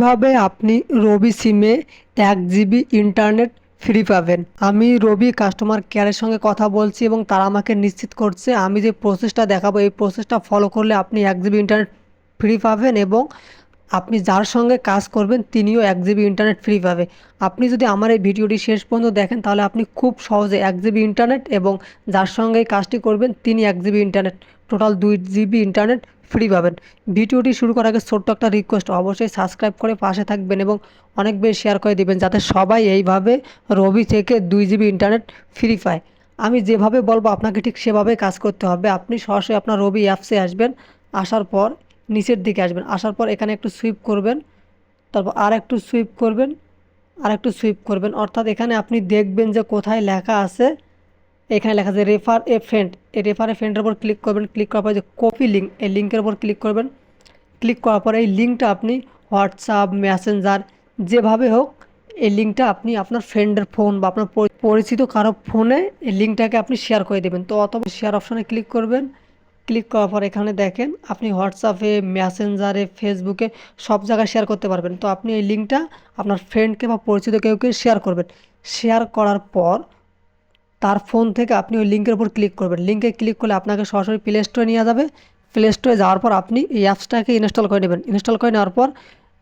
কীভাবে আপনি রবি সিমে এক জিবি ইন্টারনেট ফ্রি পাবেন? আমি রবি কাস্টমার কেয়ারের সঙ্গে কথা বলছি এবং তারা আমাকে নিশ্চিত করছে আমি যে প্রসেসটা দেখাবো, এই প্রসেসটা ফলো করলে আপনি এক জিবি ইন্টারনেট ফ্রি পাবেন এবং আপনি যার সঙ্গে কাজ করবেন, তিনিও এক জিবি ইন্টারনেট ফ্রি পাবে। আপনি যদি আমার এই ভিডিওটি শেষ পর্যন্ত দেখেন, তাহলে আপনি খুব সহজে এক জিবি ইন্টারনেট এবং যার সঙ্গে কাজটি করবেন, তিনি এক জিবি ইন্টারনেট টোটাল দুই জিবি ইন্টারনেট ফ্রি পাবেন। ভিডিওটি শুরু করার আগে ছোট্ট একটা রিকোয়েস্ট অবশ্যই সাবস্ক্রাইব করে পাশে থাকবেন এবং অনেক বেশি শেয়ার করে দিবেন, যাতে সবাই এইভাবে রবি থেকে দুই জিবি ইন্টারনেট ফ্রি পায়। আমি যেভাবে বলব, আপনাকে ঠিক সেভাবেই কাজ করতে হবে। আপনি সরাসরি আপনার রবি অ্যাপসে আসবেন, আসার পর নিচের দিকে আসবেন। আসার পর এখানে একটু সুইপ করবেন, তারপর আর একটু সুইপ করবেন আর একটু সুইপ করবেন। অর্থাৎ এখানে আপনি দেখবেন যে কোথায় লেখা আছে, এখানে লেখা আছে রেফার এ ফ্রেন্ড এই রেফার এ ফ্রেন্ডের উপর ক্লিক করবেন। ক্লিক করার পর যে কপি লিঙ্ক এই লিঙ্কের উপর ক্লিক করবেন। ক্লিক করার পর এই লিঙ্কটা আপনি হোয়াটসঅ্যাপ মেসেঞ্জার যেভাবে হোক, এই লিঙ্কটা আপনি আপনার ফ্রেন্ডের ফোন বা আপনার পরিচিত কারও ফোনে এই লিঙ্কটাকে আপনি শেয়ার করে দেবেন। তো অথবা শেয়ার অপশানে ক্লিক করবেন। ক্লিক করার পর এখানে দেখেন আপনি হোয়াটসঅ্যাপে, মেসেঞ্জারে, ফেসবুকে সব জায়গায় শেয়ার করতে পারবেন। তো আপনি এই লিঙ্কটা আপনার ফ্রেন্ডকে বা পরিচিত কেউকে শেয়ার করবেন। শেয়ার করার পর তার ফোন থেকে আপনি ওই লিঙ্কের উপর ক্লিক করবেন। লিঙ্কে ক্লিক করলে আপনাকে সরাসরি প্লে স্টোরে নিয়ে যাবে। প্লে স্টোরে যাওয়ার পর আপনি এই অ্যাপসটাকে ইনস্টল করে নেবেন। ইনস্টল করে নেওয়ার পর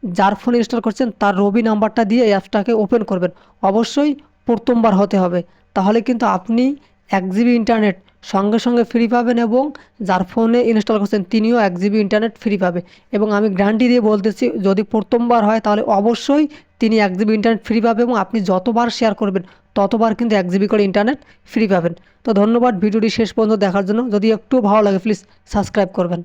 যার ফোন ইনস্টল করছেন, তার রবি নাম্বারটা দিয়ে এই অ্যাপসটাকে ওপেন করবেন। অবশ্যই প্রথমবার হতে হবে। তাহলে কিন্তু আপনি এক জিবি ইন্টারনেট সঙ্গে সঙ্গে ফ্রি পাবেন এবং যার ফোনে ইনস্টল করছেন তিনিও এক জিবি ইন্টারনেট ফ্রি পাবে। এবং আমি গ্যারান্টি দিয়ে বলতেছি, যদি প্রথমবার হয় তাহলে অবশ্যই তিনি এক জিবি ইন্টারনেট ফ্রি পাবে এবং আপনি যতবার শেয়ার করবেন, ততবার কিন্তু এক জিবি করে ইন্টারনেট ফ্রি পাবেন। তো ধন্যবাদ, ভিডিওটি শেষ পর্যন্ত দেখার জন্য। যদি একটু ভালো লাগে প্লিজ সাবস্ক্রাইব করবেন।